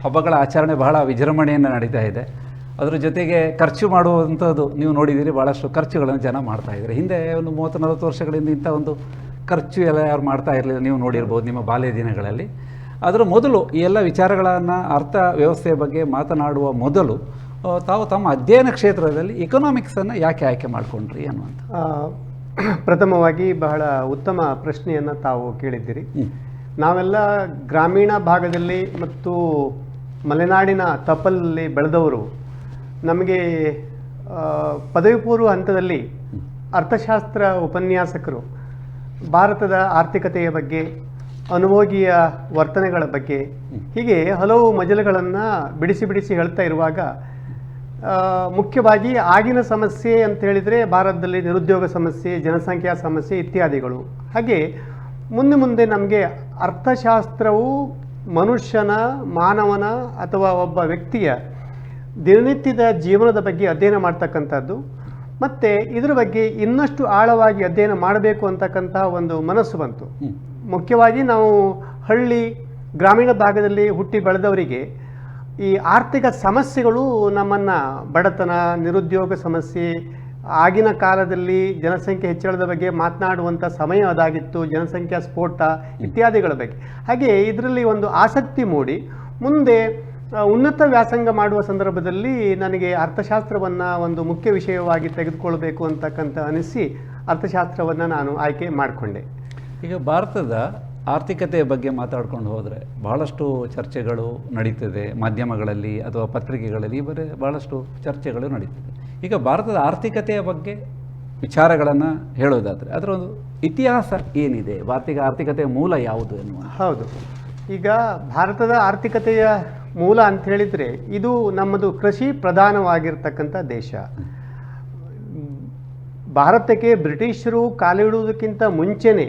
ಹಬ್ಬಗಳ ಆಚರಣೆ ಬಹಳ ವಿಜೃಂಭಣೆಯನ್ನು ನಡೀತಾ ಇದೆ. ಅದರ ಜೊತೆಗೆ ಖರ್ಚು ಮಾಡುವಂಥದ್ದು ನೀವು ನೋಡಿದ್ದೀರಿ ಭಾಳಷ್ಟು ಖರ್ಚುಗಳನ್ನು ಜನ ಮಾಡ್ತಾ ಇದ್ದಾರೆ. ಹಿಂದೆ ಒಂದು ಮೂವತ್ತು ನಲವತ್ತು ವರ್ಷಗಳಿಂದ ಇಂಥ ಒಂದು ಖರ್ಚು ಎಲ್ಲ ಯಾರು ಮಾಡ್ತಾ ಇರಲಿಲ್ಲ ನೀವು ನೋಡಿರ್ಬೋದು ನಿಮ್ಮ ಬಾಲ್ಯ ದಿನಗಳಲ್ಲಿ. ಅದರ ಮೊದಲು ಈ ಎಲ್ಲ ವಿಚಾರಗಳನ್ನು ಅರ್ಥ ವ್ಯವಸ್ಥೆಯ ಬಗ್ಗೆ ಮಾತನಾಡುವ ಮೊದಲು ತಾವು ತಮ್ಮ ಅಧ್ಯಯನ ಕ್ಷೇತ್ರದಲ್ಲಿ ಇಕನಾಮಿಕ್ಸನ್ನು ಯಾಕೆ ಆಯ್ಕೆ ಮಾಡಿಕೊಂಡ್ರಿ ಅನ್ನುವಂಥ ಪ್ರಥಮವಾಗಿ ಬಹಳ ಉತ್ತಮ ಪ್ರಶ್ನೆಯನ್ನು ತಾವು ಕೇಳಿದ್ದೀರಿ. ನಾವೆಲ್ಲ ಗ್ರಾಮೀಣ ಭಾಗದಲ್ಲಿ ಮತ್ತು ಮಲೆನಾಡಿನ ತಪ್ಪಲಲ್ಲಿ ಬೆಳೆದವರು ನಮಗೆ ಪದವಿ ಪೂರ್ವ ಹಂತದಲ್ಲಿ ಅರ್ಥಶಾಸ್ತ್ರ ಉಪನ್ಯಾಸಕರು, ಭಾರತದ ಆರ್ಥಿಕತೆಯ ಬಗ್ಗೆ, ಅನುಭೋಗಿಯ ವರ್ತನೆಗಳ ಬಗ್ಗೆ, ಹೀಗೆ ಹಲವು ಮಜಲುಗಳನ್ನು ಬಿಡಿಸಿ ಬಿಡಿಸಿ ಹೇಳ್ತಾ ಇರುವಾಗ ಮುಖ್ಯವಾಗಿ ಆಗಿನ ಸಮಸ್ಯೆ ಅಂತ ಹೇಳಿದರೆ ಭಾರತದಲ್ಲಿ ನಿರುದ್ಯೋಗ ಸಮಸ್ಯೆ, ಜನಸಂಖ್ಯಾ ಸಮಸ್ಯೆ ಇತ್ಯಾದಿಗಳು. ಹಾಗೆ ಮುಂದೆ ಮುಂದೆ ನಮಗೆ ಅರ್ಥಶಾಸ್ತ್ರವು ಮನುಷ್ಯನ ಮಾನವನ ಅಥವಾ ಒಬ್ಬ ವ್ಯಕ್ತಿಯ ದಿನನಿತ್ಯದ ಜೀವನದ ಬಗ್ಗೆ ಅಧ್ಯಯನ ಮಾಡ್ತಕ್ಕಂಥದ್ದು. ಮತ್ತು ಇದರ ಬಗ್ಗೆ ಇನ್ನಷ್ಟು ಆಳವಾಗಿ ಅಧ್ಯಯನ ಮಾಡಬೇಕು ಅಂತಕ್ಕಂತಹ ಒಂದು ಮನಸ್ಸು ಬಂತು. ಮುಖ್ಯವಾಗಿ ನಾವು ಹಳ್ಳಿ ಗ್ರಾಮೀಣ ಭಾಗದಲ್ಲಿ ಹುಟ್ಟಿ ಬೆಳೆದವರಿಗೆ ಈ ಆರ್ಥಿಕ ಸಮಸ್ಯೆಗಳು ನಮ್ಮನ್ನು ಬಡತನ ನಿರುದ್ಯೋಗ ಸಮಸ್ಯೆ ಆಗಿನ ಕಾಲದಲ್ಲಿ ಜನಸಂಖ್ಯೆ ಹೆಚ್ಚಳದ ಬಗ್ಗೆ ಮಾತನಾಡುವಂಥ ಸಮಯ ಅದಾಗಿತ್ತು, ಜನಸಂಖ್ಯಾ ಸ್ಫೋಟ ಇತ್ಯಾದಿಗಳ ಬಗ್ಗೆ. ಹಾಗೆ ಇದರಲ್ಲಿ ಒಂದು ಆಸಕ್ತಿ ಮೂಡಿ, ಮುಂದೆ ಉನ್ನತ ವ್ಯಾಸಂಗ ಮಾಡುವ ಸಂದರ್ಭದಲ್ಲಿ ನನಗೆ ಅರ್ಥಶಾಸ್ತ್ರವನ್ನು ಒಂದು ಮುಖ್ಯ ವಿಷಯವಾಗಿ ತೆಗೆದುಕೊಳ್ಬೇಕು ಅಂತಕ್ಕಂಥ ಅನಿಸಿ ಅರ್ಥಶಾಸ್ತ್ರವನ್ನು ನಾನು ಆಯ್ಕೆ ಮಾಡಿಕೊಂಡೆ. ಈಗ ಭಾರತದ ಆರ್ಥಿಕತೆಯ ಬಗ್ಗೆ ಮಾತಾಡ್ಕೊಂಡು ಹೋದರೆ ಭಾಳಷ್ಟು ಚರ್ಚೆಗಳು ನಡೀತದೆ, ಮಾಧ್ಯಮಗಳಲ್ಲಿ ಅಥವಾ ಪತ್ರಿಕೆಗಳಲ್ಲಿ ಬರೀ ಭಾಳಷ್ಟು ಚರ್ಚೆಗಳು ನಡೀತದೆ. ಈಗ ಭಾರತದ ಆರ್ಥಿಕತೆಯ ಬಗ್ಗೆ ವಿಚಾರಗಳನ್ನು ಹೇಳೋದಾದರೆ ಅದರ ಒಂದು ಇತಿಹಾಸ ಏನಿದೆ? ಭಾರತೀಯ ಆರ್ಥಿಕತೆಯ ಮೂಲ ಯಾವುದು ಎನ್ನುವ ಹೌದು. ಈಗ ಭಾರತದ ಆರ್ಥಿಕತೆಯ ಮೂಲ ಅಂತ ಹೇಳಿದರೆ ಇದು ನಮ್ಮದು ಕೃಷಿ ಪ್ರಧಾನವಾಗಿರ್ತಕ್ಕಂಥ ದೇಶ. ಭಾರತಕ್ಕೆ ಬ್ರಿಟಿಷರು ಕಾಲಿಡುವುದಕ್ಕಿಂತ ಮುಂಚೆನೇ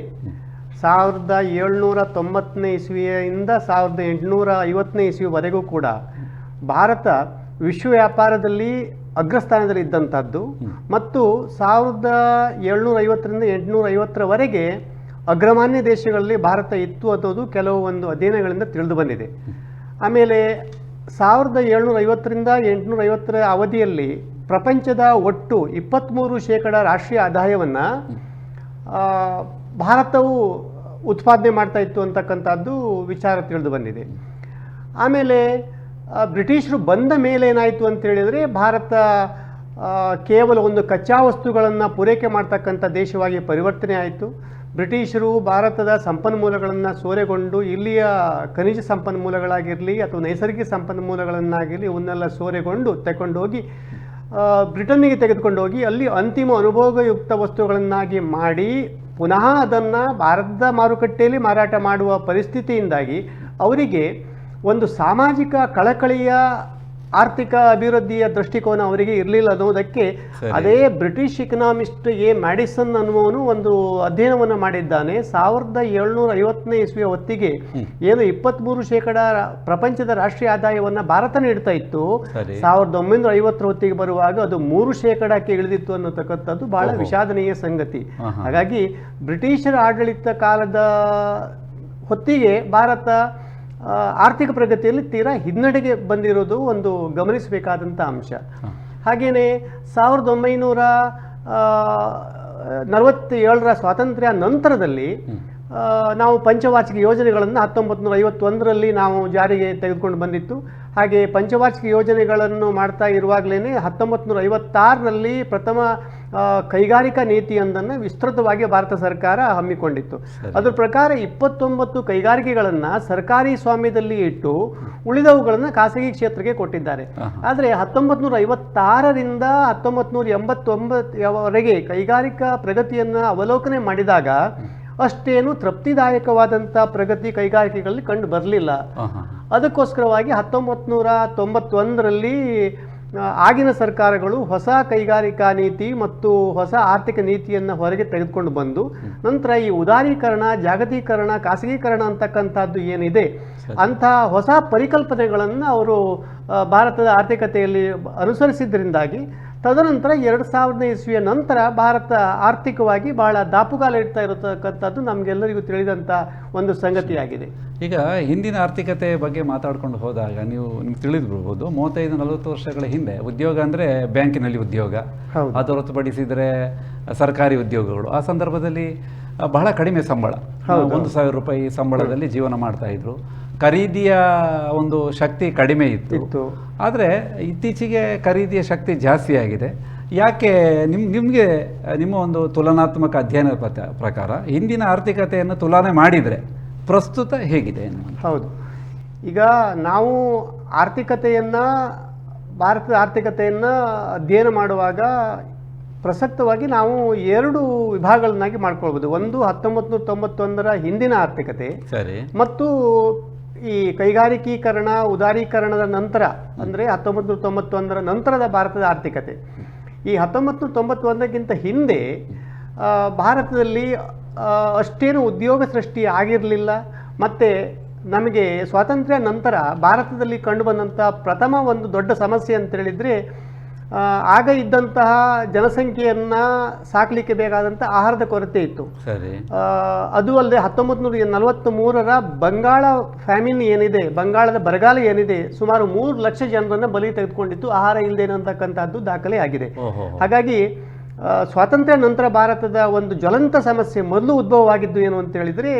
ಸಾವಿರದ ಏಳ್ನೂರ ತೊಂಬತ್ತನೇ ಇಸ್ವಿಯಿಂದ ಸಾವಿರದ ಎಂಟುನೂರ ಐವತ್ತನೇ ಇಸ್ವಿವರೆಗೂ ಕೂಡ ಭಾರತ ವಿಶ್ವ ವ್ಯಾಪಾರದಲ್ಲಿ ಅಗ್ರಸ್ಥಾನದಲ್ಲಿ ಇದ್ದಂಥದ್ದು ಮತ್ತು ಸಾವಿರದ ಏಳ್ನೂರ ಐವತ್ತರಿಂದ ಎಂಟುನೂರ ಐವತ್ತರವರೆಗೆ ಅಗ್ರಮಾನ್ಯ ದೇಶಗಳಲ್ಲಿ ಭಾರತ ಇತ್ತು ಅನ್ನೋದು ಕೆಲವು ಒಂದು ಅಧ್ಯಯನಗಳಿಂದ ತಿಳಿದು ಬಂದಿದೆ. ಆಮೇಲೆ ಸಾವಿರದ ಏಳ್ನೂರ ಐವತ್ತರಿಂದ ಎಂಟುನೂರ ಐವತ್ತರ ಅವಧಿಯಲ್ಲಿ ಪ್ರಪಂಚದ ಒಟ್ಟು ಇಪ್ಪತ್ತ್ಮೂರು ಶೇಕಡ ರಾಷ್ಟ್ರೀಯ ಆದಾಯವನ್ನು ಭಾರತವು ಉತ್ಪಾದನೆ ಮಾಡ್ತಾ ಇತ್ತು ಅಂತಕ್ಕಂಥದ್ದು ವಿಚಾರ ತಿಳಿದು ಬಂದಿದೆ. ಆಮೇಲೆ ಬ್ರಿಟಿಷರು ಬಂದ ಮೇಲೆ ಏನಾಯಿತು ಅಂತ ಹೇಳಿದರೆ ಭಾರತ ಕೇವಲ ಒಂದು ಕಚ್ಚಾ ವಸ್ತುಗಳನ್ನು ಪೂರೈಕೆ ಮಾಡ್ತಕ್ಕಂಥ ದೇಶವಾಗಿ ಪರಿವರ್ತನೆ ಆಯಿತು. ಬ್ರಿಟಿಷರು ಭಾರತದ ಸಂಪನ್ಮೂಲಗಳನ್ನು ಸೋರೆಗೊಂಡು ಇಲ್ಲಿಯ ಖನಿಜ ಸಂಪನ್ಮೂಲಗಳಾಗಿರಲಿ ಅಥವಾ ನೈಸರ್ಗಿಕ ಸಂಪನ್ಮೂಲಗಳನ್ನಾಗಿರಲಿ ಇವನ್ನೆಲ್ಲ ಸೋರೆಗೊಂಡು ತಗೊಂಡೋಗಿ ಬ್ರಿಟನ್ನಿಗೆ ತೆಗೆದುಕೊಂಡೋಗಿ ಅಲ್ಲಿ ಅಂತಿಮ ಅನುಭೋಗಯುಕ್ತ ವಸ್ತುಗಳನ್ನಾಗಿ ಮಾಡಿ ಪುನಃ ಅದನ್ನು ಭಾರತದ ಮಾರುಕಟ್ಟೆಯಲ್ಲಿ ಮಾರಾಟ ಮಾಡುವ ಪರಿಸ್ಥಿತಿಯಿಂದಾಗಿ ಅವರಿಗೆ ಒಂದು ಸಾಮಾಜಿಕ ಕಳಕಳಿಯ ಆರ್ಥಿಕ ಅಭಿವೃದ್ಧಿಯ ದೃಷ್ಟಿಕೋನ ಅವರಿಗೆ ಇರಲಿಲ್ಲ ಅನ್ನೋದಕ್ಕೆ ಅದೇ ಬ್ರಿಟಿಷ್ ಇಕನಾಮಿಸ್ಟ್ ಎ ಮ್ಯಾಡಿಸನ್ ಅನ್ನುವನು ಒಂದು ಅಧ್ಯಯನವನ್ನು ಮಾಡಿದ್ದಾನೆ. ಸಾವಿರದ ಏಳ್ನೂರ ಐವತ್ತನೇ ಇಸ್ವಿಯ ಹೊತ್ತಿಗೆ ಏನು ಇಪ್ಪತ್ತ್ಮೂರು ಶೇಕಡ ಪ್ರಪಂಚದ ರಾಷ್ಟ್ರೀಯ ಆದಾಯವನ್ನು ಭಾರತ ನೀಡ್ತಾ ಇತ್ತು. ಸಾವಿರದ ಒಂಬೈನೂರ ಐವತ್ತರ ಹೊತ್ತಿಗೆ ಬರುವಾಗ ಅದು ಮೂರು ಶೇಕಡಕ್ಕೆ ಇಳಿದಿತ್ತು ಅನ್ನತಕ್ಕಂಥದ್ದು ಬಹಳ ವಿಷಾದನೀಯ ಸಂಗತಿ. ಹಾಗಾಗಿ ಬ್ರಿಟಿಷರ ಆಡಳಿತ ಕಾಲದ ಹೊತ್ತಿಗೆ ಭಾರತ ಆರ್ಥಿಕ ಪ್ರಗತಿಯಲ್ಲಿ ತೀರಾ ಹಿನ್ನಡೆಗೆ ಬಂದಿರೋದು ಒಂದು ಗಮನಿಸಬೇಕಾದಂಥ ಅಂಶ. ಹಾಗೆಯೇ ಸಾವಿರದ ಒಂಬೈನೂರ ನಲವತ್ತೇಳರ ಸ್ವಾತಂತ್ರ್ಯ ನಂತರದಲ್ಲಿ ನಾವು ಪಂಚವಾರ್ಷಿಕ ಯೋಜನೆಗಳನ್ನು ಹತ್ತೊಂಬತ್ತು ನೂರ ಐವತ್ತೊಂದರಲ್ಲಿ ನಾವು ಜಾರಿಗೆ ತೆಗೆದುಕೊಂಡು ಬಂದಿತ್ತು. ಹಾಗೆ ಪಂಚವಾರ್ಷಿಕ ಯೋಜನೆಗಳನ್ನು ಮಾಡ್ತಾ ಇರುವಾಗಲೇ ಹತ್ತೊಂಬತ್ತು ನೂರ ಐವತ್ತಾರರಲ್ಲಿ ಪ್ರಥಮ ಕೈಗಾರಿಕಾ ನೀತಿಯೊಂದನ್ನು ವಿಸ್ತೃತವಾಗಿ ಭಾರತ ಸರ್ಕಾರ ಹಮ್ಮಿಕೊಂಡಿತ್ತು. ಅದರ ಪ್ರಕಾರ ಇಪ್ಪತ್ತೊಂಬತ್ತು ಕೈಗಾರಿಕೆಗಳನ್ನು ಸರ್ಕಾರಿ ಸ್ವಾಮ್ಯದಲ್ಲಿ ಇಟ್ಟು ಉಳಿದವುಗಳನ್ನು ಖಾಸಗಿ ಕ್ಷೇತ್ರಕ್ಕೆ ಕೊಟ್ಟಿದ್ದಾರೆ. ಆದರೆ ಹತ್ತೊಂಬತ್ತು ನೂರ ಐವತ್ತಾರರಿಂದ ಹತ್ತೊಂಬತ್ತು ನೂರ ಎಂಬತ್ತೊಂಬತ್ತವರೆಗೆ ಕೈಗಾರಿಕಾ ಪ್ರಗತಿಯನ್ನು ಅವಲೋಕನೆ ಮಾಡಿದಾಗ ಅಷ್ಟೇನು ತೃಪ್ತಿದಾಯಕವಾದಂಥ ಪ್ರಗತಿ ಕೈಗಾರಿಕೆಗಳಲ್ಲಿ ಕಂಡು ಬರಲಿಲ್ಲ. ಅದಕ್ಕೋಸ್ಕರವಾಗಿ ಹತ್ತೊಂಬತ್ತು ನೂರ ತೊಂಬತ್ತೊಂದರಲ್ಲಿ ಆಗಿನ ಸರ್ಕಾರಗಳು ಹೊಸ ಕೈಗಾರಿಕಾ ನೀತಿ ಮತ್ತು ಹೊಸ ಆರ್ಥಿಕ ನೀತಿಯನ್ನು ಹೊರಗೆ ತೆಗೆದುಕೊಂಡು ಬಂದು ನಂತರ ಈ ಉದಾರೀಕರಣ ಜಾಗತೀಕರಣ ಖಾಸಗೀಕರಣ ಅಂತಕ್ಕಂಥದ್ದು ಏನಿದೆ ಅಂತಹ ಹೊಸ ಪರಿಕಲ್ಪನೆಗಳನ್ನು ಅವರು ಭಾರತದ ಆರ್ಥಿಕತೆಯಲ್ಲಿ ಅನುಸರಿಸಿದ್ರಿಂದಾಗಿ ತದನಂತರ ಎರಡು ಸಾವಿರದ ಇಸ್ವಿಯ ನಂತರ ಭಾರತ ಆರ್ಥಿಕವಾಗಿ ಬಹಳ ದಾಪುಗಾಲ ಇಡ್ತಾ ಇರತಕ್ಕಂಥದ್ದು ನಮಗೆಲ್ಲರಿಗೂ ತಿಳಿದಂಥ ಒಂದು ಸಂಗತಿಯಾಗಿದೆ. ಈಗ ಹಿಂದಿನ ಆರ್ಥಿಕತೆ ಬಗ್ಗೆ ಮಾತಾಡ್ಕೊಂಡು ಹೋದಾಗ ನೀವು ನಿಮ್ಗೆ ತಿಳಿದ್ಬಿಡ್ಬೋದು ಮೂವತ್ತೈದು ನಲವತ್ತು ವರ್ಷಗಳ ಹಿಂದೆ ಉದ್ಯೋಗ ಅಂದರೆ ಬ್ಯಾಂಕಿನಲ್ಲಿ ಉದ್ಯೋಗ. ಅದು ಹೊರತುಪಡಿಸಿದರೆ ಸರ್ಕಾರಿ ಉದ್ಯೋಗಗಳು. ಆ ಸಂದರ್ಭದಲ್ಲಿ ಬಹಳ ಕಡಿಮೆ ಸಂಬಳ. ಒಂದು ಸಾವಿರ ರೂಪಾಯಿ ಸಂಬಳದಲ್ಲಿ ಜೀವನ ಮಾಡ್ತಾ ಇದ್ರು. ಖರೀದಿಯ ಒಂದು ಶಕ್ತಿ ಕಡಿಮೆ ಇತ್ತು. ಇತ್ತು. ಆದರೆ ಇತ್ತೀಚೆಗೆ ಖರೀದಿಯ ಶಕ್ತಿ ಜಾಸ್ತಿ ಆಗಿದೆ. ಯಾಕೆ ನಿಮ್ ನಿಮಗೆ ನಿಮ್ಮ ಒಂದು ತುಲನಾತ್ಮಕ ಅಧ್ಯಯನದ ಪ್ರಕಾರ ಹಿಂದಿನ ಆರ್ಥಿಕತೆಯನ್ನು ತುಲನೆ ಮಾಡಿದರೆ ಪ್ರಸ್ತುತ ಹೇಗಿದೆ ಹೌದು. ಈಗ ನಾವು ಆರ್ಥಿಕತೆಯನ್ನು ಭಾರತದ ಆರ್ಥಿಕತೆಯನ್ನು ಅಧ್ಯಯನ ಮಾಡುವಾಗ ಪ್ರಸಕ್ತವಾಗಿ ನಾವು ಎರಡು ವಿಭಾಗಗಳನ್ನಾಗಿ ಮಾಡ್ಕೊಳ್ಬೋದು. ಒಂದು ಹತ್ತೊಂಬತ್ತು ನೂರ ತೊಂಬತ್ತೊಂದರ ಹಿಂದಿನ ಆರ್ಥಿಕತೆ ಸರಿ. ಮತ್ತು ಈ ಕೈಗಾರಿಕೀಕರಣ ಉದಾರೀಕರಣದ ನಂತರ ಅಂದರೆ ಹತ್ತೊಂಬತ್ತು ನೂರ ತೊಂಬತ್ತೊಂದರ ನಂತರದ ಭಾರತದ ಆರ್ಥಿಕತೆ. ಈ ಹತ್ತೊಂಬತ್ತು ನೂರ ತೊಂಬತ್ತೊಂದಕ್ಕಿಂತ ಹಿಂದೆ ಭಾರತದಲ್ಲಿ ಅಷ್ಟೇನು ಉದ್ಯೋಗ ಸೃಷ್ಟಿ ಆಗಿರಲಿಲ್ಲ. ಮತ್ತು ನಮಗೆ ಸ್ವಾತಂತ್ರ್ಯ ನಂತರ ಭಾರತದಲ್ಲಿ ಕಂಡುಬಂದಂಥ ಪ್ರಥಮ ಒಂದು ದೊಡ್ಡ ಸಮಸ್ಯೆ ಅಂತ ಹೇಳಿದರೆ ಆಗ ಇದ್ದಂತಹ ಜನಸಂಖ್ಯೆಯನ್ನು ಸಾಕಲಿಕ್ಕೆ ಬೇಕಾದಂಥ ಆಹಾರದ ಕೊರತೆ ಇತ್ತು. ಸರಿ. ಅದು ಅಲ್ಲದೆ ಹತ್ತೊಂಬತ್ತು ನೂರ ನಲವತ್ತ್ ಮೂರರ ಬಂಗಾಳ ಫ್ಯಾಮಿನ್ ಏನಿದೆ ಬಂಗಾಳದ ಬರಗಾಲ ಏನಿದೆ ಸುಮಾರು ಮೂರು ಲಕ್ಷ ಜನರನ್ನು ಬಲಿ ತೆಗೆದುಕೊಂಡಿತ್ತು. ಆಹಾರ ಇಲ್ಲದೆ ಅಂತಕ್ಕಂಥದ್ದು ದಾಖಲೆ ಆಗಿದೆ. ಹಾಗಾಗಿ ಸ್ವಾತಂತ್ರ್ಯ ನಂತರ ಭಾರತದ ಒಂದು ಜ್ವಲಂತ ಸಮಸ್ಯೆ ಮೊದಲು ಉದ್ಭವವಾಗಿದ್ದು ಏನು ಅಂತ ಹೇಳಿದ್ರೆ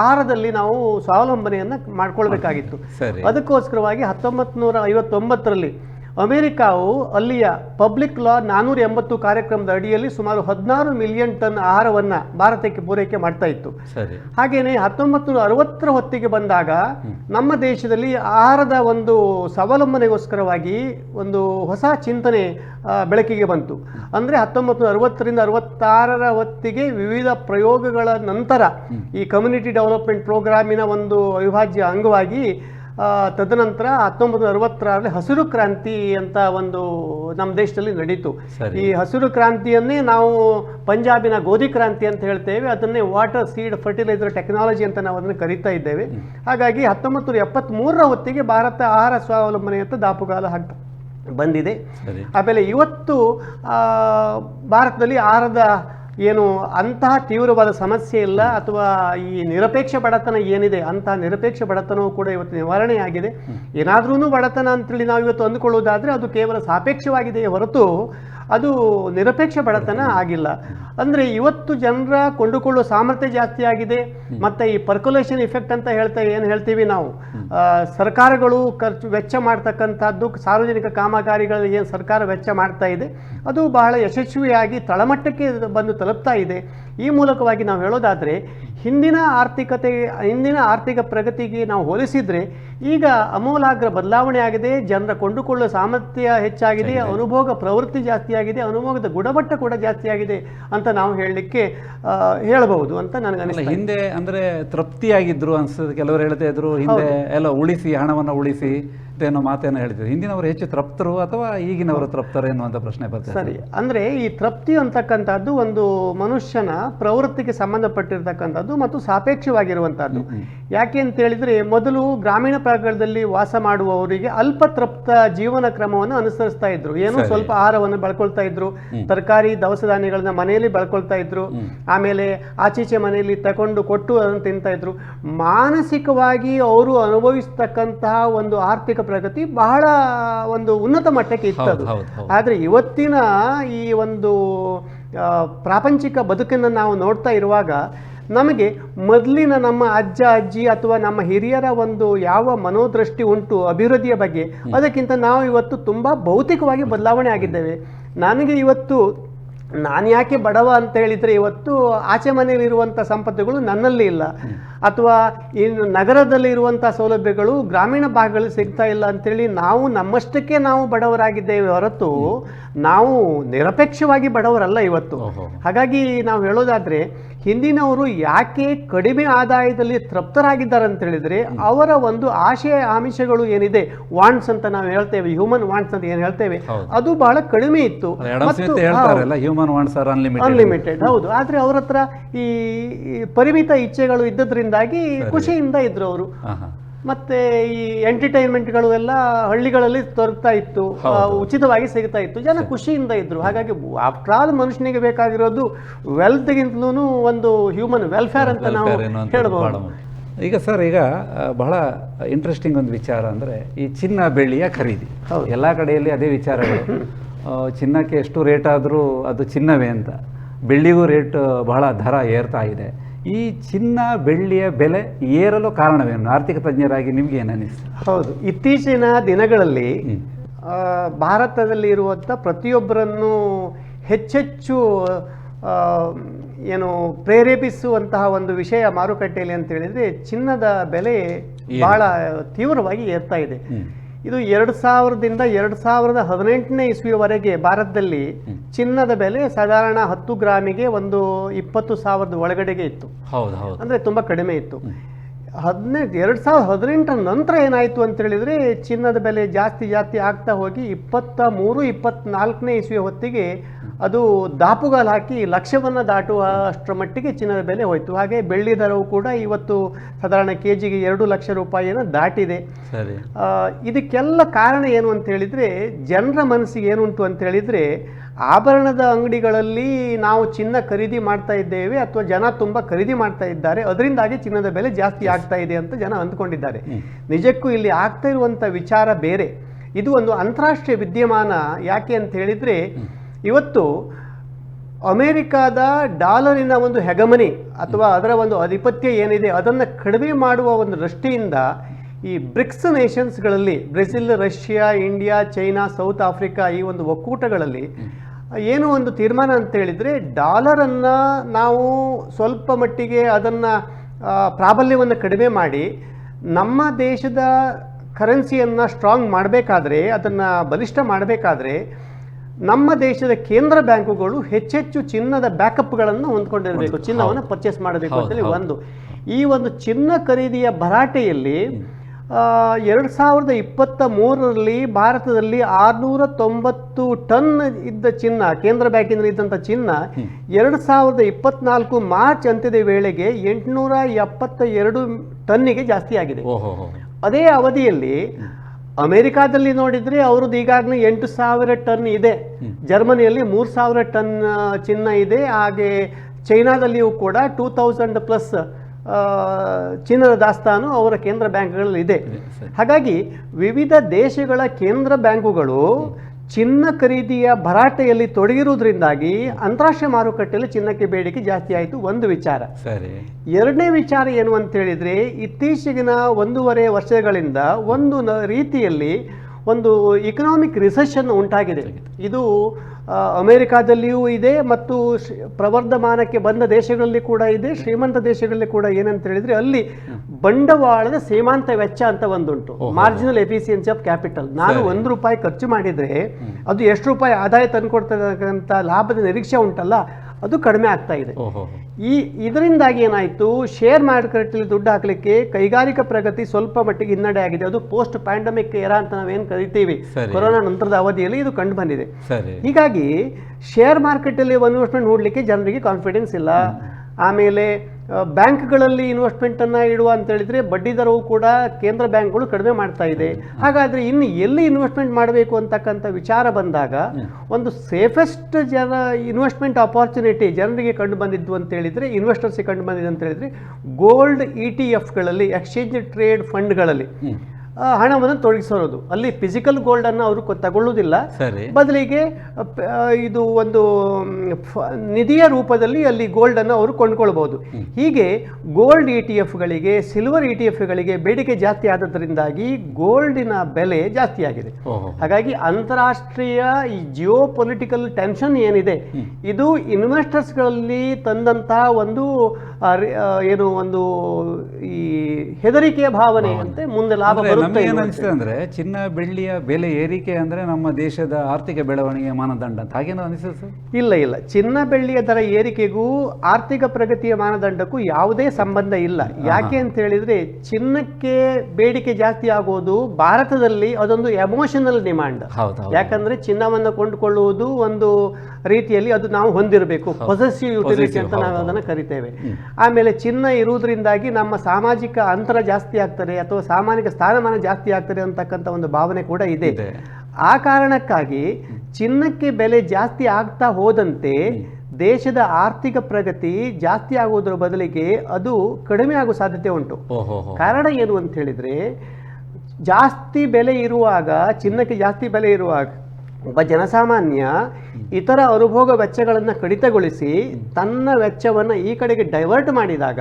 ಆಹಾರದಲ್ಲಿ ನಾವು ಸ್ವಾವಲಂಬನೆಯನ್ನು ಮಾಡ್ಕೊಳ್ಬೇಕಾಗಿತ್ತು. ಅದಕ್ಕೋಸ್ಕರವಾಗಿ ಹತ್ತೊಂಬತ್ತು ನೂರ ಐವತ್ತೊಂಬತ್ತರಲ್ಲಿ ಅಮೆರಿಕಾವು ಅಲ್ಲಿಯ ಪಬ್ಲಿಕ್ ಲಾ ನಾನೂರ ಎಂಬತ್ತು ಕಾರ್ಯಕ್ರಮದ ಅಡಿಯಲ್ಲಿ ಸುಮಾರು ಹದಿನಾರು ಮಿಲಿಯನ್ ಟನ್ ಆಹಾರವನ್ನು ಭಾರತಕ್ಕೆ ಪೂರೈಕೆ ಮಾಡ್ತಾ ಇತ್ತು. ಹಾಗೆಯೇ ಹತ್ತೊಂಬತ್ತು ನೂರ ಅರವತ್ತರ ಹೊತ್ತಿಗೆ ಬಂದಾಗ ನಮ್ಮ ದೇಶದಲ್ಲಿ ಆಹಾರದ ಒಂದು ಸ್ವಾವಲಂಬನೆಗೋಸ್ಕರವಾಗಿ ಒಂದು ಹೊಸ ಚಿಂತನೆ ಬೆಳಕಿಗೆ ಬಂತು. ಅಂದರೆ ಹತ್ತೊಂಬತ್ತು ನೂರ ಅರವತ್ತರಿಂದ ಅರವತ್ತಾರರ ಹೊತ್ತಿಗೆ ವಿವಿಧ ಪ್ರಯೋಗಗಳ ನಂತರ ಈ ಕಮ್ಯುನಿಟಿ ಡೆವಲಪ್ಮೆಂಟ್ ಪ್ರೋಗ್ರಾಮಿನ ಒಂದು ಅವಿಭಾಜ್ಯ ಅಂಗವಾಗಿ ತದನಂತರ ಹತ್ತೊಂಬತ್ತು ನೂರ ಅರವತ್ತರಲ್ಲಿ ಹಸಿರು ಕ್ರಾಂತಿ ಅಂತ ಒಂದು ನಮ್ಮ ದೇಶದಲ್ಲಿ ನಡೀತು. ಈ ಹಸಿರು ಕ್ರಾಂತಿಯನ್ನೇ ನಾವು ಪಂಜಾಬಿನ ಗೋಧಿ ಕ್ರಾಂತಿ ಅಂತ ಹೇಳ್ತೇವೆ. ಅದನ್ನೇ ವಾಟರ್ ಸೀಡ್ ಫರ್ಟಿಲೈಸರ್ ಟೆಕ್ನಾಲಜಿ ಅಂತ ನಾವು ಅದನ್ನು ಕರಿತಾ ಇದ್ದೇವೆ. ಹಾಗಾಗಿ ಹತ್ತೊಂಬತ್ತು ನೂರ ಎಪ್ಪತ್ತ್ಮೂರರ ಹೊತ್ತಿಗೆ ಭಾರತ ಆಹಾರ ಸ್ವಾವಲಂಬನೆಯಂತ ದಾಪುಗಾಲ ಹಾಕ್ತಾ ಬಂದಿದೆ. ಆಮೇಲೆ ಇವತ್ತು ಭಾರತದಲ್ಲಿ ಆಹಾರದ ಏನು ಅಂತಹ ತೀವ್ರವಾದ ಸಮಸ್ಯೆ ಇಲ್ಲ ಅಥವಾ ಈ ನಿರಪೇಕ್ಷ ಬಡತನ ಏನಿದೆ, ಅಂತಹ ನಿರಪೇಕ್ಷ ಬಡತನವು ಕೂಡ ಇವತ್ತು ನಿವಾರಣೆ ಆಗಿದೆ. ಏನಾದ್ರೂ ಬಡತನ ಅಂತೇಳಿ ನಾವು ಇವತ್ತು ಅಂದುಕೊಳ್ಳುವುದಾದ್ರೆ ಅದು ಕೇವಲ ಸಾಪೇಕ್ಷವಾಗಿದೆ ಹೊರತು ಅದು ನಿರಪೇಕ್ಷ ಬಡತನ ಆಗಿಲ್ಲ. ಅಂದರೆ ಇವತ್ತು ಜನರ ಕೊಂಡುಕೊಳ್ಳುವ ಸಾಮರ್ಥ್ಯ ಜಾಸ್ತಿ ಆಗಿದೆ. ಮತ್ತು ಈ ಪರ್ಕುಲೇಷನ್ ಇಫೆಕ್ಟ್ ಅಂತ ಹೇಳ್ತಾ ಏನು ಹೇಳ್ತೀವಿ ನಾವು? ಸರ್ಕಾರಗಳು ಖರ್ಚು ವೆಚ್ಚ ಮಾಡ್ತಕ್ಕಂಥದ್ದು ಸಾರ್ವಜನಿಕ ಕಾಮಗಾರಿಗಳಲ್ಲಿ ಏನು ಸರ್ಕಾರ ವೆಚ್ಚ ಮಾಡ್ತಾ ಇದೆ. ಅದು ಬಹಳ ಯಶಸ್ವಿಯಾಗಿ ತಳಮಟ್ಟಕ್ಕೆ ಬಂದು ತಲುಪ್ತಾ ಇದೆ. ಈ ಮೂಲಕವಾಗಿ ನಾವು ಹೇಳೋದಾದರೆ ಹಿಂದಿನ ಆರ್ಥಿಕತೆ ಹಿಂದಿನ ಆರ್ಥಿಕ ಪ್ರಗತಿಗೆ ನಾವು ಹೋಲಿಸಿದರೆ ಈಗ ಅಮೂಲಾಗ್ರ ಬದಲಾವಣೆ ಆಗಿದೆ ಜನರ ಕೊಂಡುಕೊಳ್ಳುವ ಸಾಮರ್ಥ್ಯ ಹೆಚ್ಚಾಗಿದೆ ಅನುಭೋಗ ಪ್ರವೃತ್ತಿ ಜಾಸ್ತಿ ಆಗಿದೆ ಅನುಭೋಗದ ಗುಣಮಟ್ಟ ಕೂಡ ಜಾಸ್ತಿ ಆಗಿದೆ ಅಂತ ನಾವು ಹೇಳಲಿಕ್ಕೆ ಹೇಳಬಹುದು ಅಂತ ನನಗೆ ಅನಿಸ್ತದೆ ಹಿಂದೆ ಅಂದರೆ ತೃಪ್ತಿಯಾಗಿದ್ರು ಅನ್ಸುತ್ತೆ. ಕೆಲವರು ಹೇಳ್ತಾ ಇದ್ರು ಹಿಂದೆ. ಎಲ್ಲ ಉಳಿಸಿ ಹಣವನ್ನು ಉಳಿಸಿ ಏನೋ ಮಾತೇನೋ ಹೇಳ್ತಿದ್ರು ಹಿಂದಿನವರು ಹೆಚ್ಚು ತೃಪ್ತರು ಅಥವಾ ಈಗಿನವರು ತೃಪ್ತರು ಎನ್ನುವಂಥ ಪ್ರಶ್ನೆ ಬರ್ತದೆ ಸರಿ? ಅಂದ್ರೆ ಈ ತೃಪ್ತಿ ಅಂತಕ್ಕಂಥದ್ದು ಒಂದು ಮನುಷ್ಯನ ಪ್ರವೃತ್ತಿಗೆ ಸಂಬಂಧಪಟ್ಟಿರ್ತಕ್ಕಂಥದ್ದು ಮತ್ತು ಸಾಪೇಕ್ಷವಾಗಿರುವಂಥದ್ದು. ಯಾಕೆ ಅಂತ ಹೇಳಿದ್ರೆ ಮೊದಲು ಗ್ರಾಮೀಣ ಭಾಗದಲ್ಲಿ ವಾಸ ಮಾಡುವವರಿಗೆ ಅಲ್ಪ ತೃಪ್ತ ಜೀವನ ಕ್ರಮವನ್ನು ಅನುಸರಿಸ್ತಾ ಇದ್ರು. ಏನು ಸ್ವಲ್ಪ ಆಹಾರವನ್ನು ಬಳ್ಕೊಳ್ತಾ ಇದ್ರು. ತರಕಾರಿ ದವಸ ಧಾನ್ಯಗಳನ್ನ ಮನೆಯಲ್ಲಿ ಬೆಳ್ಕೊಳ್ತಾ ಇದ್ರು. ಆಮೇಲೆ ಆಚೀಚೆ ಮನೆಯಲ್ಲಿ ತಕೊಂಡು ಕೊಟ್ಟು ಅದನ್ನು ತಿಂತಾ ಇದ್ರು. ಮಾನಸಿಕವಾಗಿ ಅವರು ಅನುಭವಿಸ್ತಕ್ಕಂತಹ ಒಂದು ಆರ್ಥಿಕ ಪ್ರಗತಿ ಬಹಳ ಒಂದು ಉನ್ನತ ಮಟ್ಟಕ್ಕೆ ಇತ್ತು. ಆದರೆ ಇವತ್ತಿನ ಈ ಒಂದು ಪ್ರಾಪಂಚಿಕ ಬದುಕನ್ನು ನಾವು ನೋಡ್ತಾ ಇರುವಾಗ ನಮಗೆ ಮೊದಲಿನ ನಮ್ಮ ಅಜ್ಜ ಅಜ್ಜಿ ಅಥವಾ ನಮ್ಮ ಹಿರಿಯರ ಒಂದು ಯಾವ ಮನೋದೃಷ್ಟಿ ಉಂಟು ಅಭಿವೃದ್ಧಿಯ ಬಗ್ಗೆ ಅದಕ್ಕಿಂತ ನಾವು ಇವತ್ತು ತುಂಬ ಭೌತಿಕವಾಗಿ ಬದಲಾವಣೆ ಆಗಿದ್ದೇವೆ. ನನಗೆ ಇವತ್ತು ನಾನು ಯಾಕೆ ಬಡವ ಅಂತ ಹೇಳಿದರೆ ಇವತ್ತು ಆಚೆ ಮನೆಯಲ್ಲಿರುವಂಥ ಸಂಪತ್ತುಗಳು ನನ್ನಲ್ಲಿ ಇಲ್ಲ. ಅಥವಾ ಈ ನಗರದಲ್ಲಿ ಇರುವಂಥ ಸೌಲಭ್ಯಗಳು ಗ್ರಾಮೀಣ ಭಾಗಗಳಲ್ಲಿ ಸಿಗ್ತಾ ಇಲ್ಲ ಅಂತೇಳಿ ನಾವು ನಮ್ಮಷ್ಟಕ್ಕೆ ನಾವು ಬಡವರಾಗಿದ್ದೇವೆ ಹೊರತು ನಾವು ನಿರಪೇಕ್ಷವಾಗಿ ಬಡವರಲ್ಲ ಇವತ್ತು. ಹಾಗಾಗಿ ನಾವು ಹೇಳೋದಾದ್ರೆ ಹಿಂದಿನವರು ಯಾಕೆ ಕಡಿಮೆ ಆದಾಯದಲ್ಲಿ ತೃಪ್ತರಾಗಿದ್ದಾರೆ ಅಂತ ಹೇಳಿದ್ರೆ ಅವರ ಒಂದು ಆಶಯ ಆಮಿಷಗಳು ಏನಿದೆ ವಾಂಟ್ಸ್ ಅಂತ ನಾವು ಹೇಳ್ತೇವೆ ಹ್ಯೂಮನ್ ವಾಂಟ್ಸ್ ಅಂತ ಏನು ಹೇಳ್ತೇವೆ ಅದು ಬಹಳ ಕಡಿಮೆ ಇತ್ತು. ಹ್ಯೂಮನ್ ವಾಂಟ್ಸ್ ಅನ್ಲಿಮಿಟೆಡ್ ಹೌದು. ಆದ್ರೆ ಅವ್ರ ಹತ್ರ ಈ ಪರಿಮಿತ ಇಚ್ಛೆಗಳು ಇದ್ದದ್ರಿಂದಾಗಿ ಖುಷಿಯಿಂದ ಇದ್ರು ಅವರು. ಮತ್ತೆ ಈ ಎಂಟರ್ಟೈನ್ಮೆಂಟ್ಗಳು ಎಲ್ಲ ಹಳ್ಳಿಗಳಲ್ಲಿ ದೊರಕ್ತಾ ಇತ್ತು ಉಚಿತವಾಗಿ ಸಿಗ್ತಾ ಇತ್ತು. ಜನ ಖುಷಿಯಿಂದ ಇದ್ರು. ಹಾಗಾಗಿ ಆಫ್ಟರ್ ಆಲ್ ಮನುಷ್ಯನಿಗೆ ಬೇಕಾಗಿರೋದು ವೆಲ್ತ್ಗಿಂತಲೂ ಒಂದು ಹ್ಯೂಮನ್ ವೆಲ್ಫೇರ್ ಅಂತ ನಾವು ಹೇಳ್ಬೋದು. ಈಗ ಸರ್ ಈಗ ಬಹಳ ಇಂಟ್ರೆಸ್ಟಿಂಗ್ ಒಂದು ವಿಚಾರ ಅಂದರೆ ಈ ಚಿನ್ನ ಬೆಳ್ಳಿಯ ಖರೀದಿ. ಎಲ್ಲ ಕಡೆಯಲ್ಲಿ ಅದೇ ವಿಚಾರಗಳು. ಚಿನ್ನಕ್ಕೆ ಎಷ್ಟು ರೇಟ್ ಆದರೂ ಅದು ಚಿನ್ನವೇ ಅಂತ. ಬೆಳ್ಳಿಗೂ ರೇಟ್ ಬಹಳ ದರ ಏರ್ತಾ ಇದೆ. ಈ ಚಿನ್ನ ಬೆಳ್ಳಿಯ ಬೆಲೆ ಏರಲು ಕಾರಣವೇನು? ಆರ್ಥಿಕ ತಜ್ಞರಾಗಿ ನಿಮ್ಗೆ ಏನು ಅನಿಸ್ತು ಹೌದು. ಇತ್ತೀಚಿನ ದಿನಗಳಲ್ಲಿ ಭಾರತದಲ್ಲಿ ಇರುವಂಥ ಪ್ರತಿಯೊಬ್ಬರನ್ನು ಹೆಚ್ಚೆಚ್ಚು ಏನು ಪ್ರೇರೇಪಿಸುವಂತಹ ಒಂದು ವಿಷಯ ಮಾರುಕಟ್ಟೆಯಲ್ಲಿ ಅಂತ ಹೇಳಿದ್ರೆ ಚಿನ್ನದ ಬೆಲೆ ಬಹಳ ತೀವ್ರವಾಗಿ ಏರ್ತಾ ಇದೆ. ಇದು ಎರಡು ಸಾವಿರದಿಂದ ಎರಡು ಸಾವಿರದ ಹದಿನೆಂಟನೇ ಇಸ್ವಿಯವರೆಗೆ ಭಾರತದಲ್ಲಿ ಚಿನ್ನದ ಬೆಲೆ ಸಾಧಾರಣ ಹತ್ತು ಗ್ರಾಮಿಗೆ ಒಂದು ಇಪ್ಪತ್ತು ಸಾವಿರದ ಒಳಗಡೆಗೆ ಇತ್ತು. ಹೌದು ಹೌದು. ಅಂದರೆ ತುಂಬ ಕಡಿಮೆ ಇತ್ತು. ಹದಿನೆಂಟು ಎರಡು ಸಾವಿರದ ಹದಿನೆಂಟರ ನಂತರ ಏನಾಯಿತು ಅಂತ ಹೇಳಿದ್ರೆ ಚಿನ್ನದ ಬೆಲೆ ಜಾಸ್ತಿ ಜಾಸ್ತಿ ಆಗ್ತಾ ಹೋಗಿ ಇಪ್ಪತ್ತ ಮೂರು ಇಪ್ಪತ್ನಾಲ್ಕನೇ ಇಸ್ವಿಯ ಹೊತ್ತಿಗೆ ಅದು ದಾಪುಗಾಲು ಹಾಕಿ ಲಕ್ಷವನ್ನು ದಾಟುವ ಅಷ್ಟರ ಮಟ್ಟಿಗೆ ಚಿನ್ನದ ಬೆಲೆ ಹೋಯಿತು. ಹಾಗೆ ಬೆಳ್ಳಿ ದರವು ಕೂಡ ಇವತ್ತು ಸಾಧಾರಣ ಕೆ ಜಿಗೆ ಎರಡು ಲಕ್ಷ ರೂಪಾಯಿಯನ್ನು ದಾಟಿದೆ. ಇದಕ್ಕೆಲ್ಲ ಕಾರಣ ಏನು ಅಂತ ಹೇಳಿದರೆ ಜನರ ಮನಸ್ಸಿಗೆ ಏನುಂಟು ಅಂತ ಹೇಳಿದರೆ ಆಭರಣದ ಅಂಗಡಿಗಳಲ್ಲಿ ನಾವು ಚಿನ್ನ ಖರೀದಿ ಮಾಡ್ತಾ ಇದ್ದೇವೆ ಅಥವಾ ಜನ ತುಂಬ ಖರೀದಿ ಮಾಡ್ತಾ ಇದ್ದಾರೆ ಅದರಿಂದಾಗಿ ಚಿನ್ನದ ಬೆಲೆ ಜಾಸ್ತಿ ಆಗ್ತಾ ಇದೆ ಅಂತ ಜನ ಅಂದ್ಕೊಂಡಿದ್ದಾರೆ. ನಿಜಕ್ಕೂ ಇಲ್ಲಿ ಆಗ್ತಾ ಇರುವಂಥ ವಿಚಾರ ಬೇರೆ. ಇದು ಒಂದು ಅಂತಾರಾಷ್ಟ್ರೀಯ ವಿದ್ಯಮಾನ ಯಾಕೆ ಅಂತ ಹೇಳಿದರೆ ಇವತ್ತು ಅಮೇರಿಕಾದ ಡಾಲರಿನ ಒಂದು ಹೆಗಮನಿ ಅಥವಾ ಅದರ ಒಂದು ಆಧಿಪತ್ಯ ಏನಿದೆ ಅದನ್ನು ಕಡಿಮೆ ಮಾಡುವ ಒಂದು ದೃಷ್ಟಿಯಿಂದ ಈ BRICS ನೇಷನ್ಸ್ಗಳಲ್ಲಿ Brazil Russia India China South Africa ಈ ಒಂದು ಒಕ್ಕೂಟಗಳಲ್ಲಿ ಏನು ಒಂದು ತೀರ್ಮಾನ ಅಂತ ಹೇಳಿದರೆ ಡಾಲರನ್ನು ನಾವು ಸ್ವಲ್ಪ ಮಟ್ಟಿಗೆ ಅದನ್ನು ಪ್ರಾಬಲ್ಯವನ್ನು ಕಡಿಮೆ ಮಾಡಿ ನಮ್ಮ ದೇಶದ ಕರೆನ್ಸಿಯನ್ನು ಸ್ಟ್ರಾಂಗ್ ಮಾಡಬೇಕಾದ್ರೆ ಅದನ್ನು ಬಲಿಷ್ಠ ಮಾಡಬೇಕಾದ್ರೆ ನಮ್ಮ ದೇಶದ ಕೇಂದ್ರ ಬ್ಯಾಂಕುಗಳು ಹೆಚ್ಚೆಚ್ಚು ಚಿನ್ನದ ಬ್ಯಾಕಪ್ಗಳನ್ನು ಹೊಂದ್ಕೊಂಡಿರಬೇಕು ಚಿನ್ನವನ್ನು ಪರ್ಚೇಸ್ ಮಾಡಬೇಕು ಅಂತೇಳಿ ಒಂದು. ಈ ಒಂದು ಚಿನ್ನ ಖರೀದಿಯ ಭರಾಟೆಯಲ್ಲಿ ಎರಡು ಸಾವಿರದ ಇಪ್ಪತ್ತ ಮೂರರಲ್ಲಿ ಭಾರತದಲ್ಲಿ ಆರುನೂರ ತೊಂಬತ್ತು ಟನ್ ಇದ್ದ ಚಿನ್ನ ಕೇಂದ್ರ ಬ್ಯಾಂಕಿನಲ್ಲಿ ಇದ್ದಂಥ ಚಿನ್ನ ಎರಡು ಸಾವಿರದ ಇಪ್ಪತ್ನಾಲ್ಕು ಮಾರ್ಚ್ ಅಂತ್ಯದ ವೇಳೆಗೆ ಎಂಟುನೂರ ಎಪ್ಪತ್ತ ಎರಡು ಟನ್ನಿಗೆ ಜಾಸ್ತಿ ಆಗಿದೆ ಅದೇ ಅವಧಿಯಲ್ಲಿ ಅಮೆರಿಕಾದಲ್ಲಿ ನೋಡಿದ್ರೆ ಅವ್ರದ್ದು ಈಗಾಗಲೇ ಎಂಟು ಸಾವಿರ ಟನ್ ಇದೆ. ಜರ್ಮನಿಯಲ್ಲಿ ಮೂರು ಸಾವಿರ ಟನ್ ಚಿನ್ನ ಇದೆ. ಹಾಗೆ ಚೈನಾದಲ್ಲಿಯೂ ಕೂಡ ಟೂ ತೌಸಂಡ್ ಪ್ಲಸ್ ಚಿನ್ನದ ದಾಸ್ತಾನು ಅವರ ಕೇಂದ್ರ ಬ್ಯಾಂಕ್ಗಳಲ್ಲಿ ಇದೆ. ಹಾಗಾಗಿ ವಿವಿಧ ದೇಶಗಳ ಕೇಂದ್ರ ಬ್ಯಾಂಕುಗಳು ಚಿನ್ನ ಖರೀದಿಯ ಭರಾಟೆಯಲ್ಲಿ ತೊಡಗಿರುವುದರಿಂದಾಗಿ ಅಂತಾರಾಷ್ಟ್ರೀಯ ಮಾರುಕಟ್ಟೆಯಲ್ಲಿ ಚಿನ್ನಕ್ಕೆ ಬೇಡಿಕೆ ಜಾಸ್ತಿ ಆಯಿತು. ಒಂದು ವಿಚಾರ. ಸರಿ. ಎರಡನೇ ವಿಚಾರ ಏನು ಅಂತ ಹೇಳಿದರೆ ಇತ್ತೀಚೆಗಿನ ಒಂದೂವರೆ ವರ್ಷಗಳಿಂದ ಒಂದು ರೀತಿಯಲ್ಲಿ ಒಂದು ಇಕನಾಮಿಕ್ ರಿಸೆಷನ್ ಉಂಟಾಗಿದೆ. ಇದು ಅಮೆರಿಕಾದಲ್ಲಿಯೂ ಇದೆ ಮತ್ತು ಪ್ರವರ್ಧಮಾನಕ್ಕೆ ಬಂದ ದೇಶಗಳಲ್ಲಿ ಕೂಡ ಇದೆ ಶ್ರೀಮಂತ ದೇಶಗಳಲ್ಲಿ ಕೂಡ ಏನಂತ ಹೇಳಿದ್ರೆ ಅಲ್ಲಿ ಬಂಡವಾಳದ ಸೀಮಾಂತ ವೆಚ್ಚ ಅಂತ ಒಂದುಂಟು. ಮಾರ್ಜಿನಲ್ ಎಫಿಸಿಯನ್ಸಿ ಆಫ್ ಕ್ಯಾಪಿಟಲ್ ನಾನು ಒಂದು ರೂಪಾಯಿ ಖರ್ಚು ಮಾಡಿದರೆ ಅದು ಎಷ್ಟು ರೂಪಾಯಿ ಆದಾಯ ತಂದುಕೊಡ್ತಕ್ಕಂಥ ಲಾಭದ ನಿರೀಕ್ಷೆ ಉಂಟಲ್ಲ ಅದು ಕಡಿಮೆ ಆಗ್ತಾ ಇದೆ. ಈ ಇದರಿಂದಾಗಿ ಏನಾಯಿತು? ಶೇರ್ ಮಾರುಕಟ್ಟೆಯಲ್ಲಿ ದುಡ್ಡು ಹಾಕಲಿಕ್ಕೆ ಕೈಗಾರಿಕಾ ಪ್ರಗತಿ ಸ್ವಲ್ಪ ಮಟ್ಟಿಗೆ ಹಿನ್ನಡೆ ಆಗಿದೆ. ಅದು ಪೋಸ್ಟ್ ಪ್ಯಾಂಡಮಿಕ್ ಏರಾ ಅಂತ ನಾವೇನು ಕರಿತೀವಿ. ಕೊರೋನಾ ನಂತರದ ಅವಧಿಯಲ್ಲಿ ಇದು ಕಂಡು ಬಂದಿದೆ. ಹೀಗಾಗಿ ಶೇರ್ ಮಾರ್ಕೆಟಲ್ಲಿ ಇನ್ವೆಸ್ಟ್ಮೆಂಟ್ ನೋಡಲಿಕ್ಕೆ ಜನರಿಗೆ ಕಾನ್ಫಿಡೆನ್ಸ್ ಇಲ್ಲ. ಆಮೇಲೆ ಬ್ಯಾಂಕ್ಗಳಲ್ಲಿ ಇನ್ವೆಸ್ಟ್ಮೆಂಟನ್ನು ಇಡುವ ಅಂತ ಹೇಳಿದ್ರೆ ಬಡ್ಡಿ ದರವು ಕೂಡ ಕೇಂದ್ರ ಬ್ಯಾಂಕ್ಗಳು ಕಡಿಮೆ ಮಾಡ್ತಾ ಇದೆ. ಹಾಗಾದರೆ ಇನ್ನು ಎಲ್ಲಿ ಇನ್ವೆಸ್ಟ್ಮೆಂಟ್ ಮಾಡಬೇಕು ಅಂತಕ್ಕಂಥ ವಿಚಾರ ಬಂದಾಗ ಒಂದು ಸೇಫೆಸ್ಟ್ ಜನ ಇನ್ವೆಸ್ಟ್ಮೆಂಟ್ ಅಪಾರ್ಚುನಿಟಿ ಜನರಿಗೆ ಕಂಡು ಬಂದಿದ್ದು ಅಂತ ಹೇಳಿದ್ರೆ ಇನ್ವೆಸ್ಟರ್ಸಿಗೆ ಕಂಡು ಬಂದಿದ್ದು ಅಂತ ಹೇಳಿದ್ರೆ ಗೋಲ್ಡ್ ಇ ಟಿ ಎಫ್ಗಳಲ್ಲಿ ಎಕ್ಸ್ಚೇಂಜ್ ಟ್ರೇಡ್ ಫಂಡ್ಗಳಲ್ಲಿ ಹಣವನ್ನು ತೊಡಗಿಸೋದು. ಅಲ್ಲಿ ಫಿಸಿಕಲ್ ಗೋಲ್ಡನ್ನು ಅವರು ಕೊ- ತಗೊಳ್ಳುವುದಿಲ್ಲ. ಬದಲಿಗೆ ಇದು ಒಂದು ನಿಧಿಯ ರೂಪದಲ್ಲಿ ಅಲ್ಲಿ ಗೋಲ್ಡ್ ಅನ್ನು ಅವರು ಕೊಂಡ್ಕೊಳ್ಬಹುದು ಹೀಗೆ ಗೋಲ್ಡ್ ಇ ಟಿ ಎಫ್ಗಳಿಗೆ ಸಿಲ್ವರ್ ಇ ಟಿ ಎಫ್ಗಳಿಗೆ ಬೇಡಿಕೆ ಜಾಸ್ತಿ ಆದದ್ರಿಂದಾಗಿ ಗೋಲ್ಡಿನ ಬೆಲೆ ಜಾಸ್ತಿ ಆಗಿದೆ. ಹಾಗಾಗಿ ಅಂತಾರಾಷ್ಟ್ರೀಯ ಈ ಜಿಯೋ ಪೊಲಿಟಿಕಲ್ ಟೆನ್ಷನ್ ಏನಿದೆ ಇದು ಇನ್ವೆಸ್ಟರ್ಸ್ಗಳಲ್ಲಿ ತಂದಂತಹ ಒಂದು ಏನು ಒಂದು ಈ ಹೆದರಿಕೆಯ ಭಾವನೆ ಅಂತೆ ಮುಂದೆ ಲಾಭ ಏನಿಸ್ತದೆ ಬರುತ್ತೆ ನಮ್ಗೆ ಅನಿಸ್ತದೆ ಅಂದ್ರೆ ಚಿನ್ನ ಬೆಳ್ಳಿಯ ಬೆಲೆ ಏರಿಕೆ ಅಂದ್ರೆ ನಮ್ಮ ದೇಶದ ಆರ್ಥಿಕ ಬೆಳವಣಿಗೆ ಮಾನದಂಡ ಅಂತ. ಹಾಗೇನೋ ಅನಿಸ್ತದೆ ಸರ್? ಇಲ್ಲ ಇಲ್ಲ. ಚಿನ್ನ ಬೆಳ್ಳಿಯ ದರ ಏರಿಕೆಗೂ ಆರ್ಥಿಕ ಪ್ರಗತಿಯ ಮಾನದಂಡಕ್ಕೂ ಯಾವುದೇ ಸಂಬಂಧ ಇಲ್ಲ. ಯಾಕೆ ಅಂತ ಹೇಳಿದ್ರೆ ಚಿನ್ನಕ್ಕೆ ಬೇಡಿಕೆ ಜಾಸ್ತಿ ಆಗೋದು ಭಾರತದಲ್ಲಿ ಅದೊಂದು ಎಮೋಷನಲ್ ಡಿಮಾಂಡ್ ಯಾಕಂದ್ರೆ ಚಿನ್ನವನ್ನು ಕೊಂಡುಕೊಳ್ಳುವುದು ಒಂದು ರೀತಿಯಲ್ಲಿ ಅದು ನಾವು ಹೊಂದಿರಬೇಕು ಪೊಸೆಸಿವ್ ಯುಟಿಲಿಟಿ ಅಂತ ನಾವು ಅದನ್ನು ಕರಿತೇವೆ. ಆಮೇಲೆ ಚಿನ್ನ ಇರುವುದರಿಂದಾಗಿ ನಮ್ಮ ಸಾಮಾಜಿಕ ಅಂತರ ಜಾಸ್ತಿ ಆಗ್ತದೆ ಅಥವಾ ಸಾಮಾಜಿಕ ಸ್ಥಾನಮಾನ ಜಾಸ್ತಿ ಆಗ್ತದೆ ಅಂತಕ್ಕಂಥ ಒಂದು ಭಾವನೆ ಕೂಡ ಇದೆ. ಇದೆ. ಆ ಕಾರಣಕ್ಕಾಗಿ ಚಿನ್ನಕ್ಕೆ ಬೆಲೆ ಜಾಸ್ತಿ ಆಗ್ತಾ ಹೋದಂತೆ ದೇಶದ ಆರ್ಥಿಕ ಪ್ರಗತಿ ಜಾಸ್ತಿ ಆಗುವುದರ ಬದಲಿಗೆ ಅದು ಕಡಿಮೆ ಆಗುವ ಸಾಧ್ಯತೆ ಉಂಟು. ಕಾರಣ ಏನು ಅಂತ ಹೇಳಿದ್ರೆ ಜಾಸ್ತಿ ಬೆಲೆ ಇರುವಾಗ ಚಿನ್ನಕ್ಕೆ ಜಾಸ್ತಿ ಬೆಲೆ ಇರುವಾಗ ಒಬ್ಬ ಜನಸಾಮಾನ್ಯ ಇತರ ಅನುಭೋಗ ವೆಚ್ಚಗಳನ್ನು ಕಡಿತಗೊಳಿಸಿ ತನ್ನ ವೆಚ್ಚವನ್ನು ಈ ಕಡೆಗೆ ಡೈವರ್ಟ್ ಮಾಡಿದಾಗ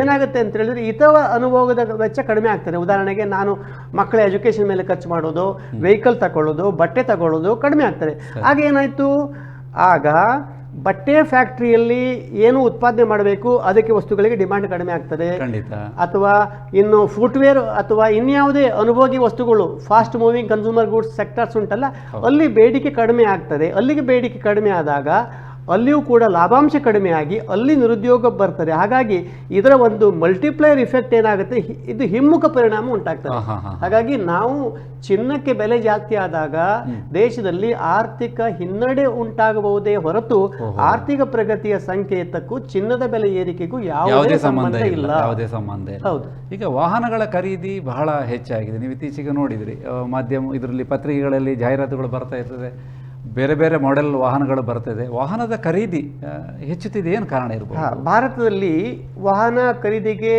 ಏನಾಗುತ್ತೆ ಅಂತ ಹೇಳಿದ್ರೆ ಇತರ ಅನುಭೋಗದ ವೆಚ್ಚ ಕಡಿಮೆ ಆಗ್ತದೆ. ಉದಾಹರಣೆಗೆ ನಾನು ಮಕ್ಕಳ ಎಜುಕೇಶನ್ ಮೇಲೆ ಖರ್ಚು ಮಾಡೋದು ವೆಹಿಕಲ್ ತಗೊಳ್ಳೋದು ಬಟ್ಟೆ ತಗೊಳ್ಳೋದು ಕಡಿಮೆ ಆಗ್ತದೆ. ಆಗ ಏನಾಯ್ತು? ಆಗ ಬಟ್ಟೆ ಫ್ಯಾಕ್ಟ್ರಿಯಲ್ಲಿ ಏನು ಉತ್ಪಾದನೆ ಮಾಡಬೇಕು ಅದಕ್ಕೆ ವಸ್ತುಗಳಿಗೆ ಡಿಮ್ಯಾಂಡ್ ಕಡಿಮೆ ಆಗ್ತದೆ. ಖಂಡಿತ. ಅಥವಾ ಇನ್ನು ಫುಟ್ವೇರ್ ಅಥವಾ ಇನ್ಯಾವುದೇ ಅನುಭೋಗಿ ವಸ್ತುಗಳು fast moving consumer goods sectors ಉಂಟಲ್ಲ ಅಲ್ಲಿ ಬೇಡಿಕೆ ಕಡಿಮೆ ಆಗ್ತದೆ. ಅಲ್ಲಿಗೆ ಬೇಡಿಕೆ ಕಡಿಮೆ ಆದಾಗ ಅಲ್ಲಿಯೂ ಕೂಡ ಲಾಭಾಂಶ ಕಡಿಮೆಯಾಗಿ ಅಲ್ಲಿ ನಿರುದ್ಯೋಗ ಬರ್ತದೆ. ಹಾಗಾಗಿ ಇದರ ಒಂದು ಮಲ್ಟಿಪ್ಲೈಯರ್ ಇಫೆಕ್ಟ್ ಏನಾಗುತ್ತೆ? ಇದು ಹಿಮ್ಮುಖ ಪರಿಣಾಮ ಉಂಟಾಗ್ತದೆ. ಹಾಗಾಗಿ ನಾವು ಚಿನ್ನಕ್ಕೆ ಬೆಲೆ ಜಾಸ್ತಿ ಆದಾಗ ದೇಶದಲ್ಲಿ ಆರ್ಥಿಕ ಹಿನ್ನಡೆ ಉಂಟಾಗಬಹುದೇ ಹೊರತು ಆರ್ಥಿಕ ಪ್ರಗತಿಯ ಸಂಕೇತಕ್ಕೂ ಚಿನ್ನದ ಬೆಲೆ ಏರಿಕೆಗೂ ಯಾವುದೇ ಸಂಬಂಧ ಇಲ್ಲ ಯಾವುದೇ ಸಂಬಂಧ ಇಲ್ಲ. ಹೌದು. ಈಗ ವಾಹನಗಳ ಖರೀದಿ ಬಹಳ ಹೆಚ್ಚಾಗಿದೆ. ನೀವು ಇತ್ತೀಚೆಗೆ ನೋಡಿದ್ರಿ ಮಾಧ್ಯಮ ಇದರಲ್ಲಿ ಪತ್ರಿಕೆಗಳಲ್ಲಿ ಜಾಹೀರಾತುಗಳು ಬರ್ತಾ ಇರ್ತದೆ. ಬೇರೆ ಬೇರೆ ಮಾಡೆಲ್ ವಾಹನಗಳು ಬರ್ತದೆ. ವಾಹನದ ಖರೀದಿ ಹೆಚ್ಚುತ್ತಿದೆ ಏನು ಕಾರಣ ಇರಬಹುದು ಭಾರತದಲ್ಲಿ ವಾಹನ ಖರೀದಿಗೆ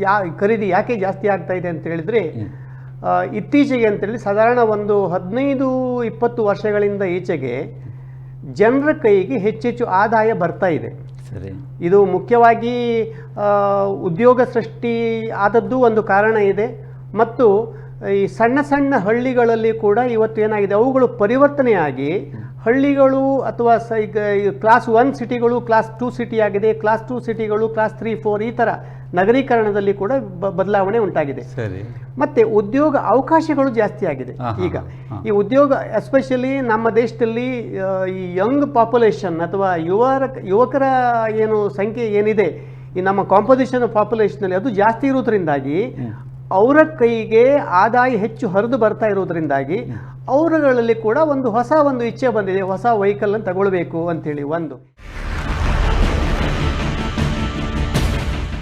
ಯಾ ಖರೀದಿ ಯಾಕೆ ಜಾಸ್ತಿ ಆಗ್ತಾ ಇದೆ ಅಂತ ಹೇಳಿದ್ರೆ ಇತ್ತೀಚೆಗೆ ಅಂತೇಳಿ ಸಾಧಾರಣ ಒಂದು ಹದಿನೈದು ಇಪ್ಪತ್ತು ವರ್ಷಗಳಿಂದ ಈಚೆಗೆ ಜನರ ಕೈಗೆ ಹೆಚ್ಚೆಚ್ಚು ಆದಾಯ ಬರ್ತಾ ಇದೆ. ಸರಿ. ಇದು ಮುಖ್ಯವಾಗಿ ಉದ್ಯೋಗ ಸೃಷ್ಟಿ ಆದದ್ದು ಒಂದು ಕಾರಣ ಇದೆ. ಮತ್ತು ಈ ಸಣ್ಣ ಸಣ್ಣ ಹಳ್ಳಿಗಳಲ್ಲಿ ಕೂಡ ಇವತ್ತು ಏನಾಗಿದೆ? ಅವುಗಳು ಪರಿವರ್ತನೆಯಾಗಿ ಹಳ್ಳಿಗಳು ಅಥವಾ ಸ ಈಗ ಕ್ಲಾಸ್ ಒನ್ ಸಿಟಿಗಳು ಕ್ಲಾಸ್ ಟೂ ಸಿಟಿ ಆಗಿದೆ ಕ್ಲಾಸ್ ಟೂ ಸಿಟಿಗಳು ಕ್ಲಾಸ್ ತ್ರೀ ಫೋರ್ ಈ ಥರ ನಗರೀಕರಣದಲ್ಲಿ ಕೂಡ ಬದಲಾವಣೆ ಉಂಟಾಗಿದೆ. ಸರಿ. ಮತ್ತೆ ಉದ್ಯೋಗ ಅವಕಾಶಗಳು ಜಾಸ್ತಿ ಆಗಿದೆ ಈಗ. ಈ ಉದ್ಯೋಗ ಎಸ್ಪೆಷಲಿ ನಮ್ಮ ದೇಶದಲ್ಲಿ ಈ ಯಂಗ್ ಪಾಪ್ಯುಲೇಷನ್ ಅಥವಾ ಯುವರ ಯುವಕರ ಏನು ಸಂಖ್ಯೆ ಏನಿದೆ? ಈ ನಮ್ಮ ಕಾಂಪೋಸಿಷನ್ ಪಾಪ್ಯುಲೇಷನಲ್ಲಿ ಅದು ಜಾಸ್ತಿ ಇರೋದ್ರಿಂದಾಗಿ ಅವರ ಕೈಗೆ ಆದಾಯ ಹೆಚ್ಚು ಹರಿದು ಬರ್ತಾ ಇರೋದ್ರಿಂದಾಗಿ ಅವರುಗಳಲ್ಲಿ ಕೂಡ ಒಂದು ಹೊಸ ಒಂದು ಇಚ್ಛೆ ಬಂದಿದೆ ಹೊಸ ವೆಹಿಕಲ್ ಅನ್ನು ತಗೊಳ್ಬೇಕು ಅಂತೇಳಿ ಒಂದು.